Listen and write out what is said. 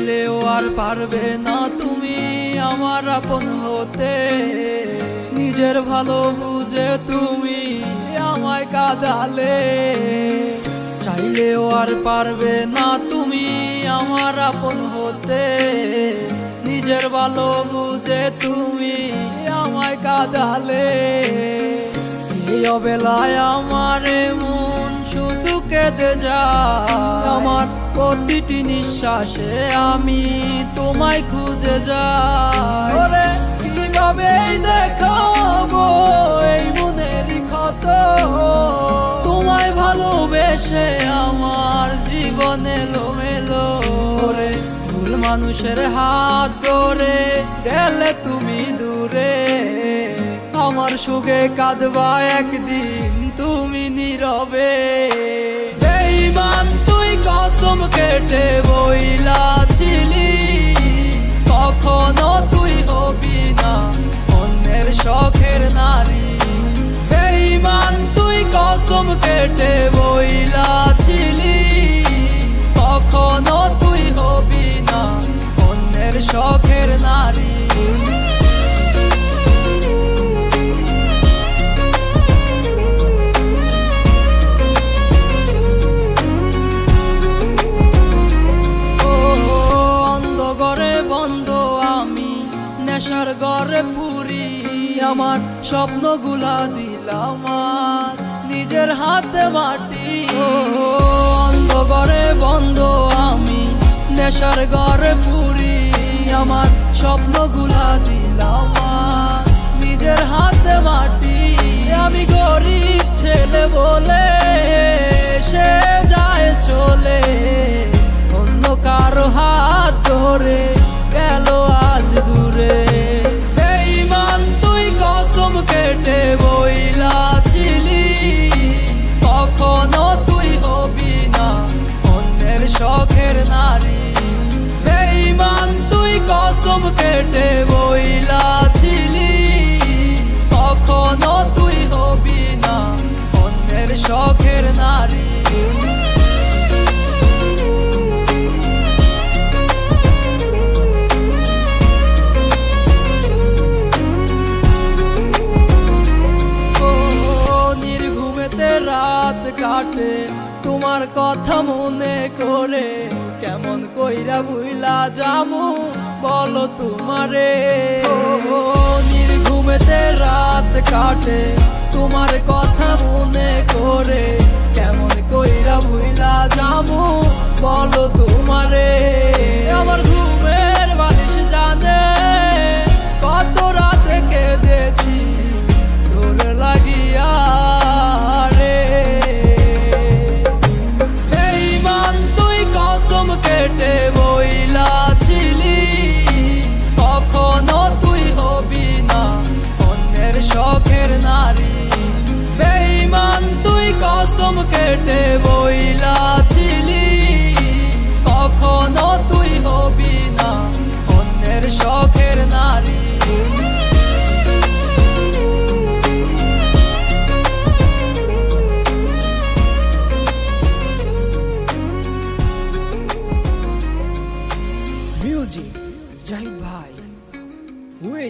চাইলেও আর পারবে না তুমি আমার আপন হতে। নিজের ভালো বুঝে তুমি আমায় কাঁদালে। চাইলেও আর পারবে না তুমি আমার আপন হতে। নিজের ভালো বুঝে তুমি আমায় কাদালে। এই অবেলায় আমার মন কেঁদে যায়। আমার প্রতিটি নিঃশ্বাসে আমি তোমায় খুঁজে যাই। ওরে কীভাবে দেখাবো এই মনের ক্ষত? তোমায় ভালোবেসে আমার জীবন এলো মেলো ওরে, ভুল মানুষের হাত ধরে গেলে তুমি দূরে। আমার সুখে কাঁদবা একদিন তুমি নীরবে। কসম কেটে বইলা পুরি, আমার স্বপ্নগুলা দিলাম আজ। নিজের হাতে মাটি। ও অন্ধঘরে বন্ধ আমি, নেশার ঘরে পুরি, আমার স্বপ্নগুলা দিলাম আজ। নিজের হাতে মাটি। আমি গরিব ছেলে বলে সে যায় চলে, অন্য কারও হাত ধরে। শখের নারী। রাত কাটে, তোমার কথা মনে করে। কেমন কইরা ভুইলা যামু বলো তোমারে। ও নির্ঘুমেতে রাত কাটে, তোমার কথা মনে করে। কসম বইলা ছিলি কখনো তুই হবি না। অন্যের শখের